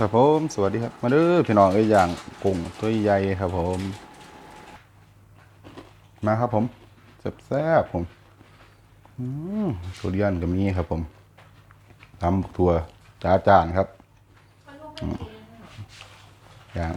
ครับผมสวัสดีครับ มาเด้อพี่น้องเอ้ยอย่างกุ้งตัวใหญ่ครับผม มาครับผมแซ่บๆผมอืมทุเรียนก็มีครับผมตำถั่วจ้าจานครับอย่าง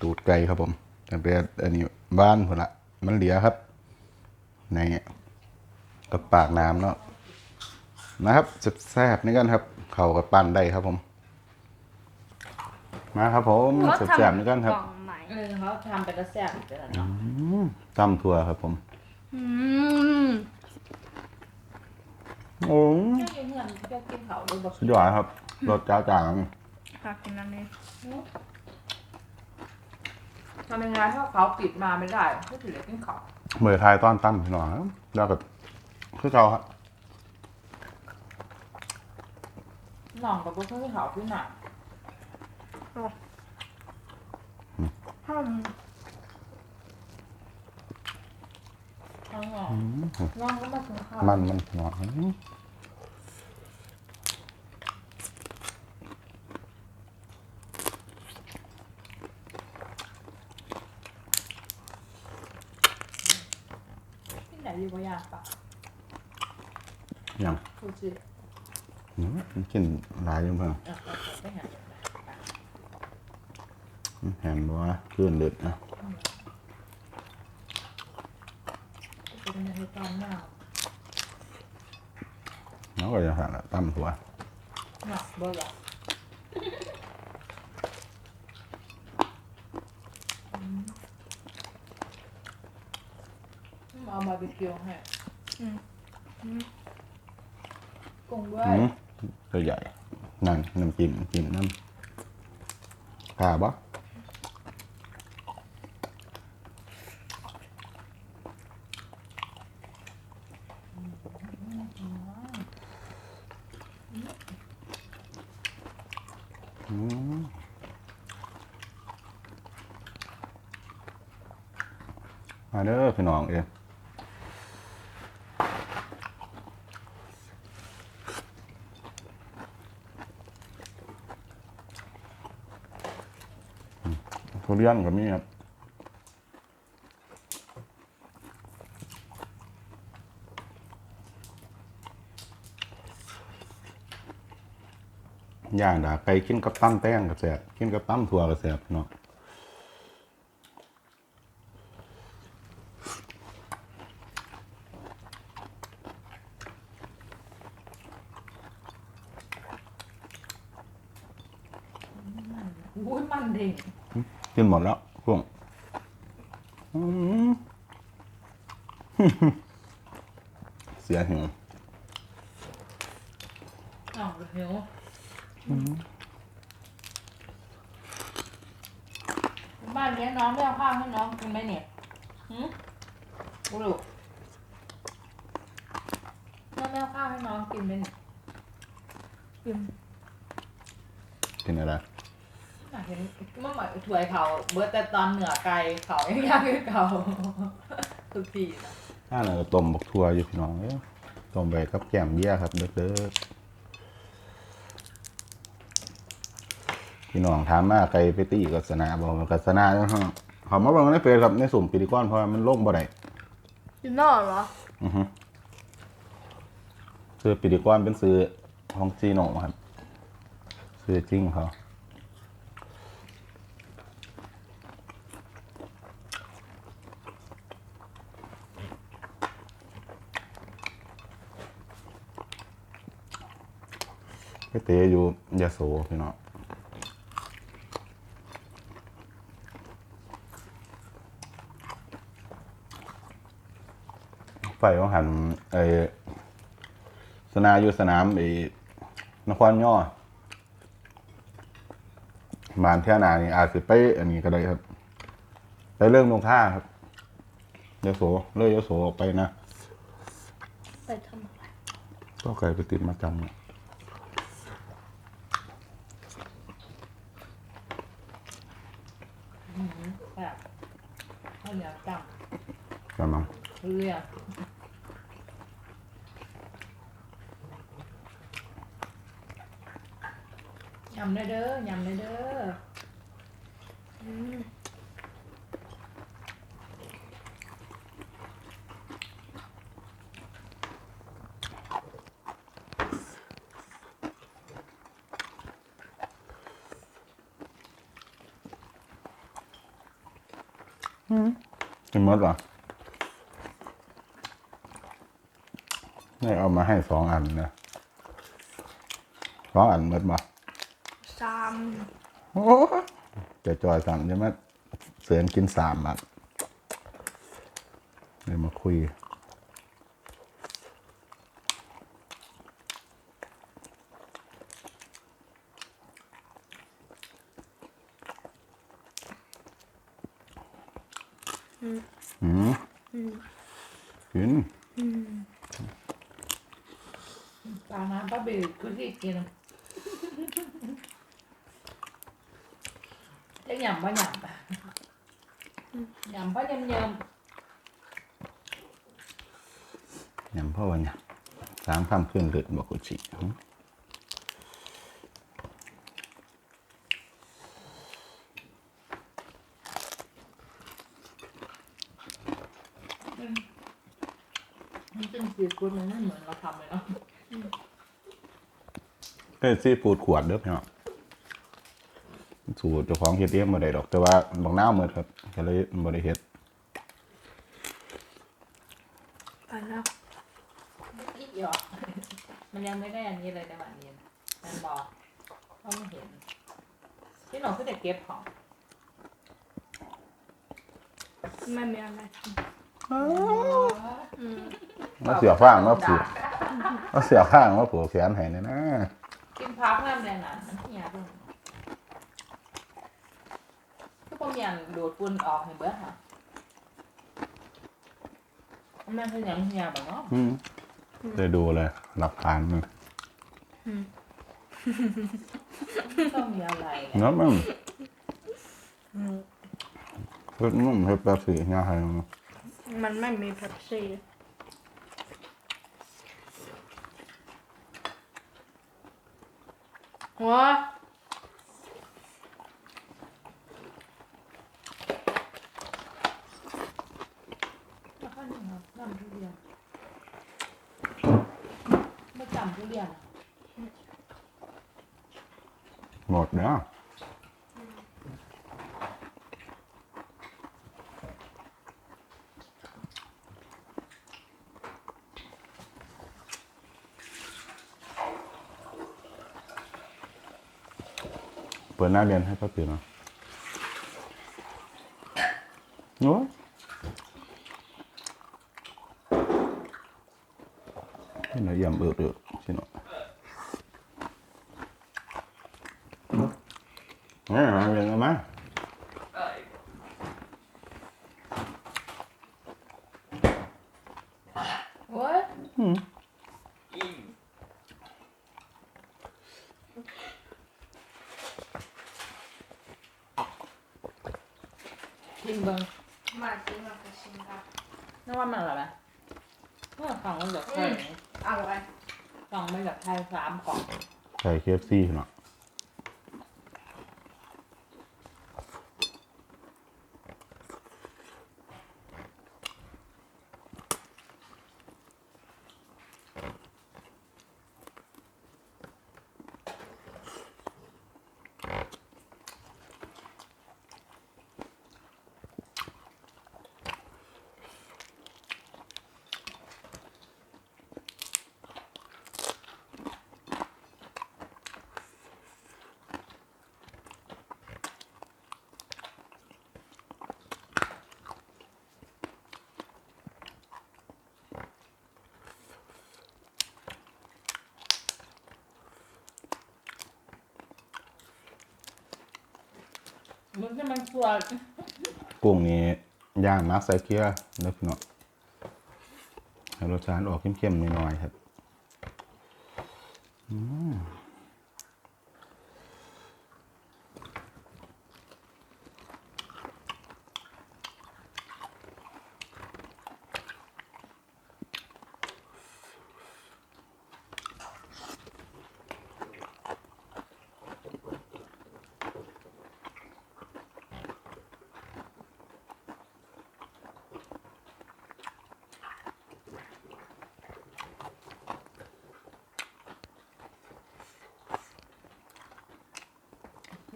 ตูดไก่ครับผมแต่เป็นอันนี้บ้านคนละมันเหลียครับ ในกับปากน้ำเนาะนะครับแซ่บๆนี่กันครับ เข่ากับปั้นได้ครับผม มาครับผมแซ่บๆนี่กันครับกล่องใหม่เออเขาทำเป็นกระแสบเป็นอะไรเนาะอืมตำถั่วครับผมอืมโอ้ยเจ้าอยู่เงินเจ้ากินเขาดูบอกสุดยอดครับรสจ้าจางฝากกินอันนี้ทำยังไงถ้าเขาปิดมาไม่ได้ก็ถือเลยกินเขาเมื่อทายต้อนตั้มพี่น้องครับแล้วก็คือเก่าครับหน่องกับพวกที่เขาที่หนัก ห้อมทั้งหน่องน้องก็มากินข้าวมันมันพี่น้องครับที่ไหนอยู่ก็ยากปะอย่างพูดสิอืมมันกินหลายอยังเพิ่งเออไม่หา แหมบอกว่าเลื่อนเลือดนะเป็นในตอนหน้าแล้วก็จะสั่งละตั้มถั่วหนักเบอร์ละเอามาบิคิวให้อืมอืมกุ้งด้วยอืมตัวใหญ่นั่นน้ำจิ้มจิ้มน้ำกล้าบ่ อืมมาเด้อพี่น้องเองอืมทุเรียนก็มีครับ ย่างดาไก่กินกับตั้มแป้งกระแสบกินกับตั้มถั่วกระแสบเนาะอุ้ยมันเด้งกินหมดแล้วพวกอืมเสียหิวอ๋อหิว บ้านเลี้ยงน้องไม่เอาข้าวให้น้องกินไหมเนี่ยหืมบุรุษน้องไม่เอาข้าวให้น้องกินไหมเนี่ยกินกินอะไรอยากเห็นเมื่อไหร่ถวยเขาเบิร์ตแต่ตอนเหนือไกลเขายังยากขึ้นเขาทุกทีนะถ้าเราต้มบักทั่วอยู่พี่น้องเอ้ยต้มไปกับแกมเบี้ยครับ เด้อๆ พี่น้องถามมาไก่ไปตีกัสนาบอกว่ากัสนาเนาะเขามาเบอกในเฟซครับในสุ่มปิดิก้อนเพราะว่ามันโล่งบ่ได้กินนอกเหรออือฮึซื้อปิดิก้อนเป็นซื้อของจีโน่ครับซื้อจริงเขาไปเตะอยู่ยาโสพี่น้อง ไฟของหันไอสนาอยู่สนามไอนครย่อบานเที่ยหนานี่อาจสิไปอันนี้ก็ได้ครับ ไปเรื่องลงท่าครับยาโสเลื่อยยาโสออกไปนะไปทำอะไรก็ไกลไปติดมาจำเนี่ยแบบข้าวเหนียวจังกำลังเรียยำำได้เด้อยำได้เด้ออืมกินหมดเหรอนี่เอามาให้สองอันนะสองอันหมดมา โอ้จะจอยสั่งจะมาเสือนกินสามอะเดี๋ยวมาคุย อืมอืมกินอืมปลาน้ำปลาเบลกูที่กินจะ ยำปะยำปะยำปะยำยยำพ่อวันเนี่ยสามคำขึ้นหลุดบอกกุจิหึำมันเป็นสีกุนมันไม่เหมือนเราทำเลยเนาะเป็นซีฟู้ดขวดเด้อพี่น้อง สูตรเจ้าของเฮ็ดเองบ่ได้ดอก แต่ว่าบางน้าวหมดครับก็เลยบ่ได้เฮ็ดไปแล้วอีกหยอกมันยังไม่ได้อันนี้เลยในวันนี้มันบอกเขาไม่เห็นพี่หนูก็จะเก็บของไม่มีอะไรทอืมำอืมมาเสียข้างมาผูกมาเสียข้างมาผูกแขนให้นี่นะกินพักนั่นเลยนะมันเหี่ยด้วย ก็พวกยันดูดฝุ่นออกให้เบิดค่ะแม่คือยังเหี่ยแบบเนาะอืมได้ดูเลยหลักฐานมันอืมต้องมีอะไรอะเนาะมันอืมเฮ็ดนุ่มเฮ็ดแบบสีง่ายมันไม่มีเป๊ปซี่หัวแล้วก็นี่ครับน้ำทุเรียนไม่จำทุ เรียนอะหมดแล้ว เปิดหน้าเรียนให้ป้าติ๋วหน่อยโอ้ยให้หน่อยเยี่ยมเอิบเอิบสิหน่อยเนี่ยเรียนกันไหม โอ้ย อืม ชิมเบิ้งมาจริงมากระชิมครับนึกว่ามันอะไรไหมเมื่อฟังมันแบบไทยอร่อย ฟังมันแบบไทยสามกล่อง ใส่เคฟซี่หน่อย มันจะมันสวดกุ้งนี้ย่างมักใส่เกลือเด้อพี่น้องให้รสชาติออกเข้มๆหน่อยๆครับ อืม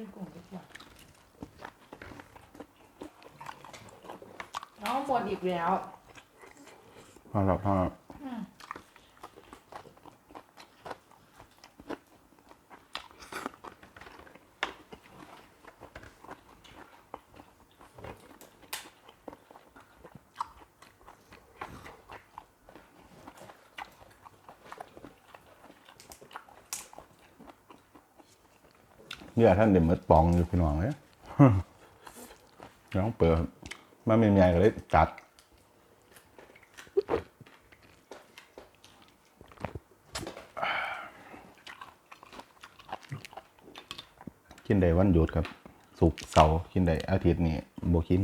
เป็นกลุ่มดีกว่าน้องหมดอีกแล้ว พอแล้วพอแล้ว อืม เนี่ยท่านเด็มเมดปองอยู่พี่น้องเลยน้องเปิดมันมีเมียก็เลยจัดกินได้วันหยุดครับ สุกเสาร์กินได้อาทิตย์นี้บกิน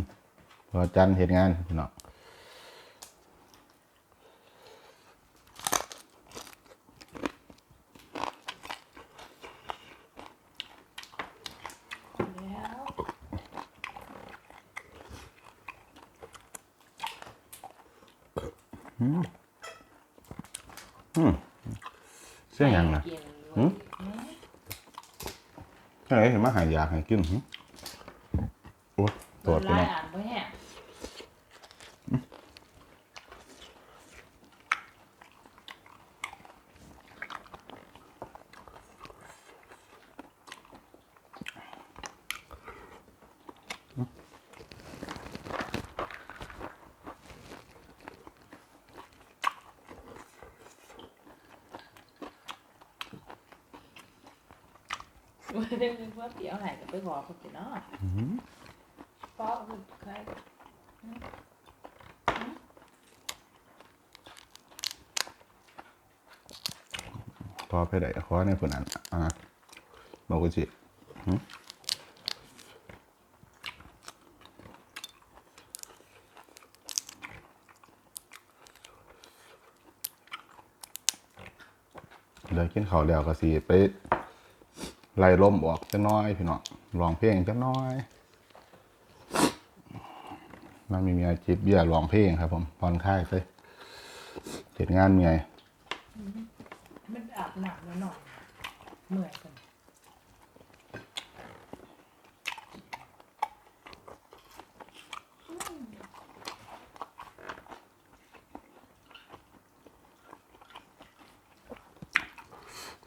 พอจันเฮ็ดงานพี่น้อง เสียงหยังนะกินหืมแค่ไหนเห็นมาหายากให้กินหึโอ้ยตรตัววจจไปไล่เนาะ อ่านด้วยแฮะไม่ได้เป็นว่าเตี๋ยวไหนก็ไปบอเขาสิเนาะเพราะมันใครพอไปได้ขอในผลอันอ่าบอกกูสิเดี๋ยวกินข้าวแล้วก็สิไป ไล่ลมออกจักหน้อยพี่น้องร้องเพลงจักหน้อยมันมีเมียจิบเบียร์ร้องเพลงครับ ผมผ่อนคลายไปเสร็จงานเมียมันอาบหนักหน่อยเมื่อยกัน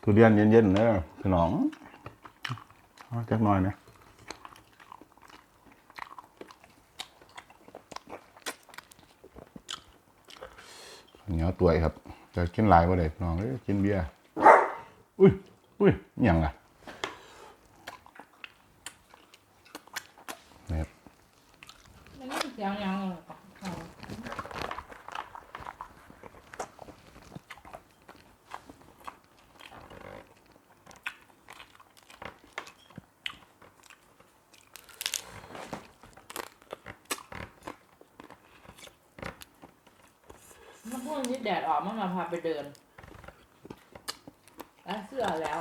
ทุเรียนเย็นๆเนอะพี่น้องเอา จักหน่อยนะเหนียวตัวครับจะกินหลายว่าเลยน้องกินเบียร์อุ้ยอุ้ยอิหยังอะเนี่ยมันไม่เสียงยังเลยปะเอา เมื่อพวกนี้แดดออกมันมาพาไปเดินแล้วเสื้อแล้ว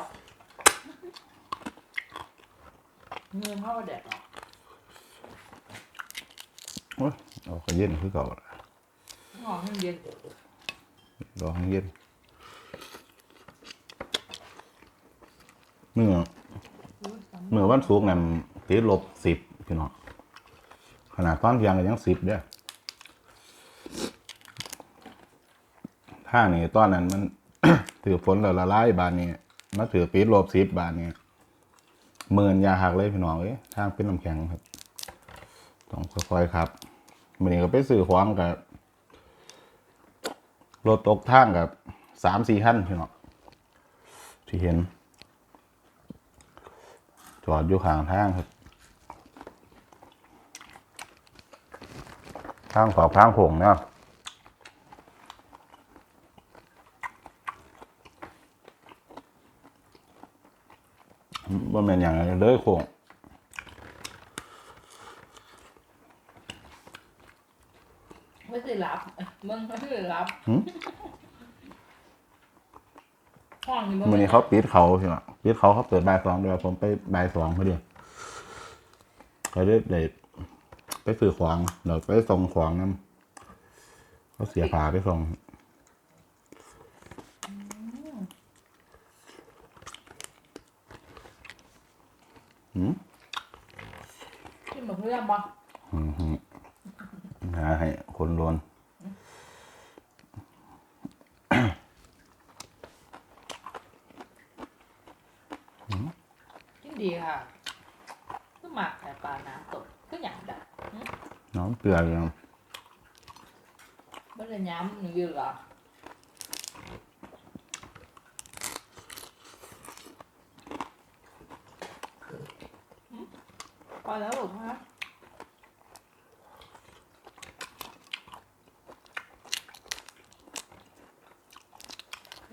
เงินเข้าแดดออกโอ้ยเอาก็เย็นคือเก่าล่ะออกให้เย็นรอให้เย็นเมื่อเมื่อวันศุกร์นั่นติดลบสิบพี่น้องขนาดตอนเที่ยงก็ยังสิบเด้อ้านี่ตอนนั้นมัน ถือฝนแล้วละลายบานนี้มาถือปิดลบสิบบานนี้หมื่นยาหักเลยพี่น้องเอ้ยทางเป็นน้ำแข็งครับ ต้องค่อยๆครับมันนี้ก็ไปซื้อของกับรถตกทางกับสามสี่ขั้นพี่น้องที่เห็น จอดอยู่ข้างทางครับทางขอบทางโขงเนาะ ว่าเป็นอย่างไรเลยโขงไม่ได้รับมึงไม่ได้รับหึห้องนี้มึวันนี้เขาปิดเขาใช่ไหมปิดเขาเขาเปิดบ่ายสองเดียวผมไปบ่ายสองพอดีเขาได้เลยไปซื้อของเดี๋ยวไปส่งของน้ำเขาเสียผาไปส่ง หืม กินหมกเรื่องบ่ หืมหืม หาให้คนโดนกินดีค่ะก็หมักแต่ปลาน้ำตกก็อย่างแบบน้องเปลือยยังไม่ได้ย้ำหนูยืนหรอพอแล้วหรอคะ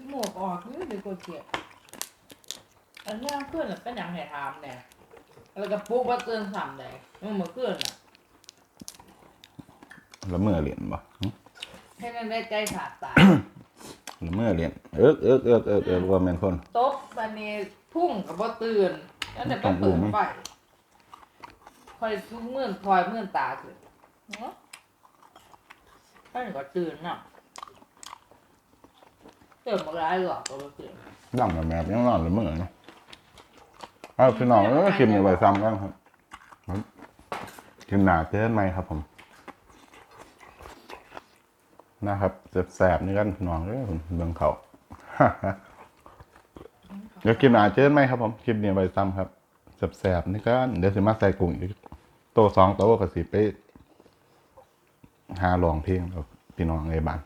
หมวก ออกนี่เป็นคนเกลียดอันนี้เพื่อนน่ะเป็นอย่างไหนทำเนี่ยแล้วก็ปุ๊บว่าเตือนสามเลยมันเหมือนเพื่อนอะละเมื่อเหรียญบ่หืมให้นั่นได้ใจขาดตายละเมื่อเหรียญเอิกเอิกเอิกเอิกเอิกว่าแม่นคนตบบันนี้พุ่งกับบ่ตื่นแล้วแต่ก็ต้องอุ้ตื่นมไปคอยทุกเมื่อนคอยเมื่อนตาขึ้นเนาะถ้าหนูก็ตื่นน่ะ ตื่นมาร้ายหรอกก็บ่ตื่นดังแบบแบบยังนอนละเมื่อเนาะเอาพี่น้องเออคลิปนี้ไว้ซ้ำกันครับครับคลิปหนาเจอกันไหมครับ ผม นะครับแสบๆนี่กันพี่น้องเอ้ยผมเบิ่งเขาเดี๋ยวคลิปหนาเจอกันไหมครับผมคลิปนี้ไว้ซ้ำครับแสบๆนี่กันเดี๋ยวสิมาใส่กุ้งอีกโตสองโตวกับสิไปหาลองเพลงกับพี่น้องในบ้าน